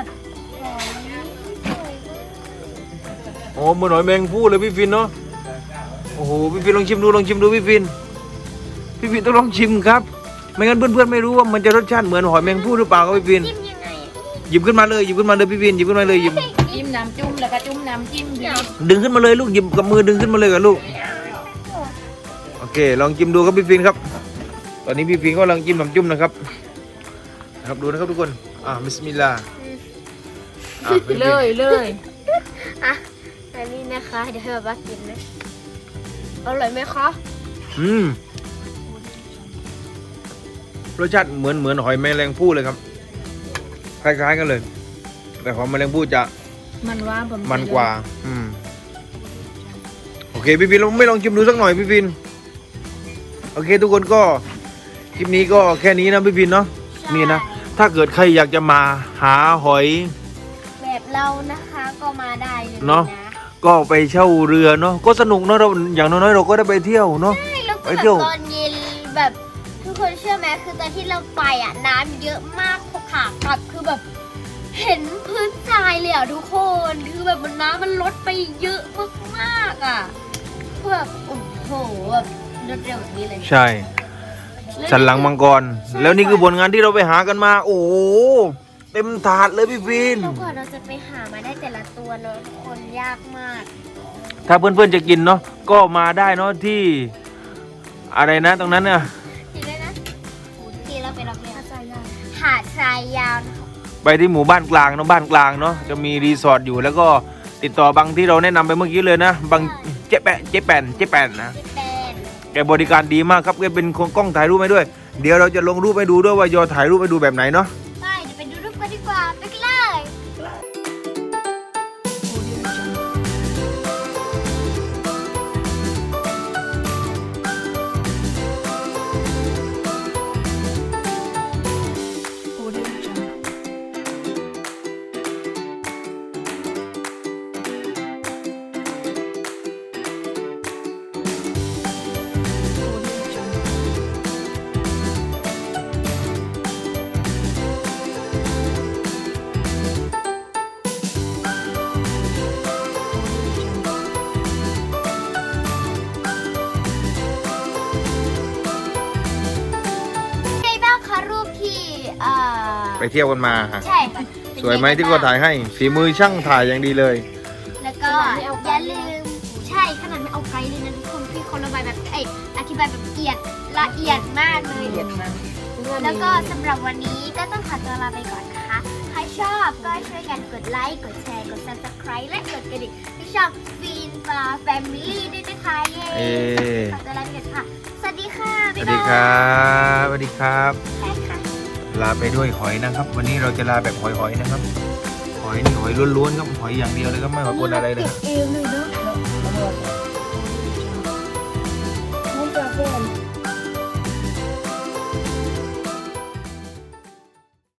แบบหอมสวยมากโอ้เหมือนหอยแมงผู้เลยพี่ฟินเนาะโอ้โหพี่ฟินลองชิมดูลองชิมดูพี่ฟิน พี่ฟินต้องลองชิมครับ ไม่งั้นเพื่อนๆไม่รู้ว่ามันจะรสชาติเหมือนหอยแมงผู้หรือเปล่าครับพี่ฟินจิ้มยังไงอะหยิบขึ้นมาเลยหยิบขึ้นมาเลยพี่ฟินหยิบขึ้นมาเลยหยิบจิ้มน้ำจุ่มแล้วก็จุ่มน้ำจิ้มดีดึงขึ้นมาเลยลูกหยิบกับมือดึงขึ้นมาเลยกับลูกโอเค ลองจิ้มดูครับพี่ฟินครับ ตอนนี้พี่ฟินก็กำลังจิ้มน้ำจุ่มนะครับนะครับดูนะครับทุกคนอ่าบิสมิลลาห์ อะพี่ฟินเลยเลยอะอันนี้นะคะ เดี๋ยวให้แบบว่ากินนะอร่อยไหมคะอืมรสชาติเหมือนเหมือนหอยแมลงภู่เลยครับ คล้ายๆกันเลย แต่หอยแมลงภู่จะมันว่าผมมันกว่า อืม โอเคพี่ฟินเราไม่ลองชิมดูสักหน่อยพี่ฟิน โอเค ทุกคนก็คลิปนี้ก็แค่นี้นะพี่ฟินเนาะนี่นะถ้าเกิดใครอยากจะมาหาหอยแบบ เรานะคะก็มาได้เลยเนอะก็ไปเช่าเรือเนาะก็สนุกเนาะเราอย่างน้อยๆเราก็ได้ไปเที่ยวเนาะ ใช่แล้วก็ไปแบบเที่ยวตอนเย็นแบบทุกคนเชื่อไหมคือตอนที่เราไปอะน้ำเยอะมากขากลับคือแบบ เห็นพื้นทรายเลยอะทุกคนคือแบบมันน้ำมันลดไปเยอะมากๆอะคือแบบโอ้โหแบบรวดเร็วแบบนี้เลยใช่สันหลังมังกร แล้วนี่คือผลงานที่เราไปหากันมา โอ้โห เต็มถาดเลยพี่ฟินแล้วกว่าเราจะไปหามาได้แต่ละตัวเนอะทุกคนยากมาก ถ้าเพื่อนๆจะกินเนาะก็มาได้เนาะที่ อะไรนะตรงนั้นเนี่ยทีได้นะทีเราไปเราไปหาดทรายยาวหาดทรายยาวนะคะไปที่หมู่บ้านกลางเนาะบ้านกลางเนาะจะมีรีสอร์ทอยู่แล้วก็ติดต่อบางที่เราแนะนำไปเมื่อกี้เลยนะบางเจ๊แปะเจ๊แปนเจ๊แปนนะ ที่เป็นแกบริการดีมากครับแกเป็นคนกล้องถ่ายรูปให้ด้วย เดี๋ยวเราจะลงรูปให้ดูด้วยว่ายอถ่ายรูปให้ดูแบบไหนเนาะ ไปเที่ยวกันมาฮะใช่ค่ะสวยไหมที่ก็ถ่ายให้ฝีมือช่างถ่ายอย่างดีเลย แล้วก็อย่าลืมใช่ขนาดไม่เอาไกด์เลยนะทุกคนพี่คนระบายแบบเอ้ยอธิบายแบบละเอียดละเอียดมากเลยเย็นมันแล้วก็สำหรับวันนี้ก็ต้องขอตัวลาไปก่อนนะคะ ใครชอบก็ช่วยกันกดไลค์ กดแชร์ กด subscribe และกดกระดิ่งที่ช่องฟีนฟาแฟมิลี่ด้วยนะคะเย้เอ๊ะขอตัวลาไปก่อนค่ะ สวัสดีค่ะสวัสดีครับสวัสดีครับใช่ค่ะ ลาไปด้วยหอยนะครับ วันนี้เราจะลาแบบหอยๆนะครับ หอยนี่หอยล้วนๆครับหอยอย่างเดียวเลยครับไม่หอยปนอะไรเลยครับเองเลยเนาะ